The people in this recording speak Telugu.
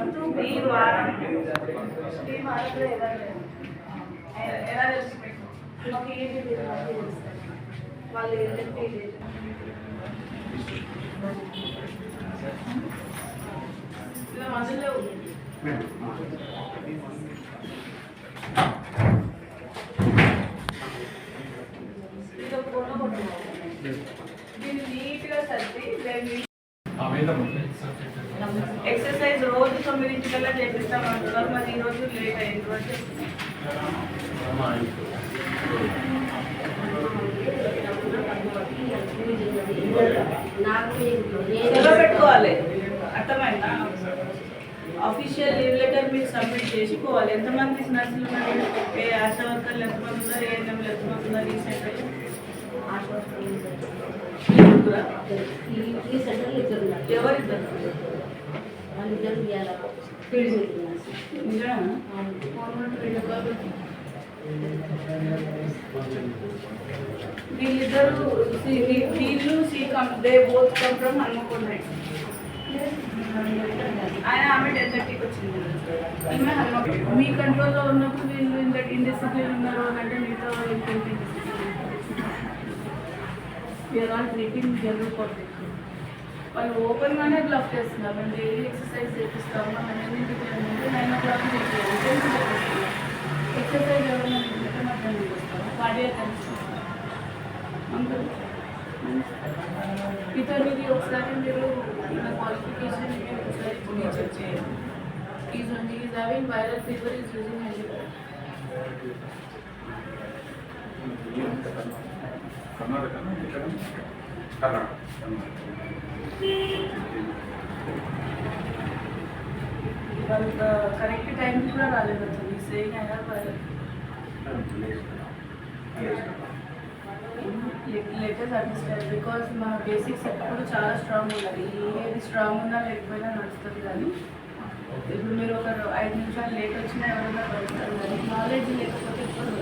మంత్ ఈ వారం ఈ వారంలో ఎవరు లేరు. ఎ- ఎలా తెలుసు మీకు మాకు ఏంటి మీరు మాకు తెలుస్తుంది. వాళ్ళు ఏంటంటే ఇది. ఇలా మందులు లేవు. ఇది ఒక గుణ కొట్టుకోవాలి. దీన్ని నీట్గా సర్ది దాన్ని ఎక్సర్సైజ్ రోజు తొమ్మిదింటికల్లా చేపిస్తాం అంటున్నారు. మరి ఈ రోజు లేట్ అయింది. సెలవు పెట్టుకోవాలి. అర్థమైందా? అఫీషియల్ లీవ్ లెటర్ మీరు సబ్మిట్ చేసి పోవాలి ఎంతమంది నర్సులు ఉన్నారు? ఏ ఆశా వర్కర్లు ఎంతమంది ఉన్నారు? ఏఎన్ఎంలు ఎంతమంది ఉన్నారు? ఈ సెంటర్లో నిజమా? వీళ్ళిద్దరు సి- వీ- వీళ్ళు she come they both come from Hanmakonda ఆయన ఆమె టెన్ థర్టీకి వచ్చింది ఈమె హన్మకొండ. మీ కంట్రోల్లో ఉన్నప్పుడు వీళ్ళు ఇంత ఇండిసిప్లిన్ ఉన్నారు అని అంటే మీతో we're all treating general public వాళ్ళు ఓపెన్గానే బ్లఫ్ చేస్తున్నారు. డైలీ ఎక్సర్సైజ్ చేపిస్తాము మనం ఎన్నింటికి అంటే నైన్ ఓ క్లాక్ ఎక్సర్సైజ్ ఎవరైనా ఇంటికి మధ్యాహ్నం చేస్తాము కార్డియా అందరూ ఇతను ఇది ఒకసారి మీరు నా క్వాలిఫికేషన్ ఒకసారి రీచెక్ చేయండి ఈజ్ ఉంది is having viral fever is using health వాళ్ళు కరెక్ట్ టైంకి కూడా రాలేదు అతను సేమ్ అయినా లెటర్ సాటిస్ఫైడ్ బికాస్ మా బేసిక్స్ ఎప్పుడు చాలా స్ట్రాంగ్ ఉన్నది ఏది స్ట్రాంగ్ ఉన్నా లేకపోయినా నడుస్తుంది కానీ ఇప్పుడు మీరు ఒక ఐదు నిమిషాలు లేట్ వచ్చినా ఎవరైనా పడుతుంది కానీ నాలెడ్జ్ లేకపోతే ఎప్పుడు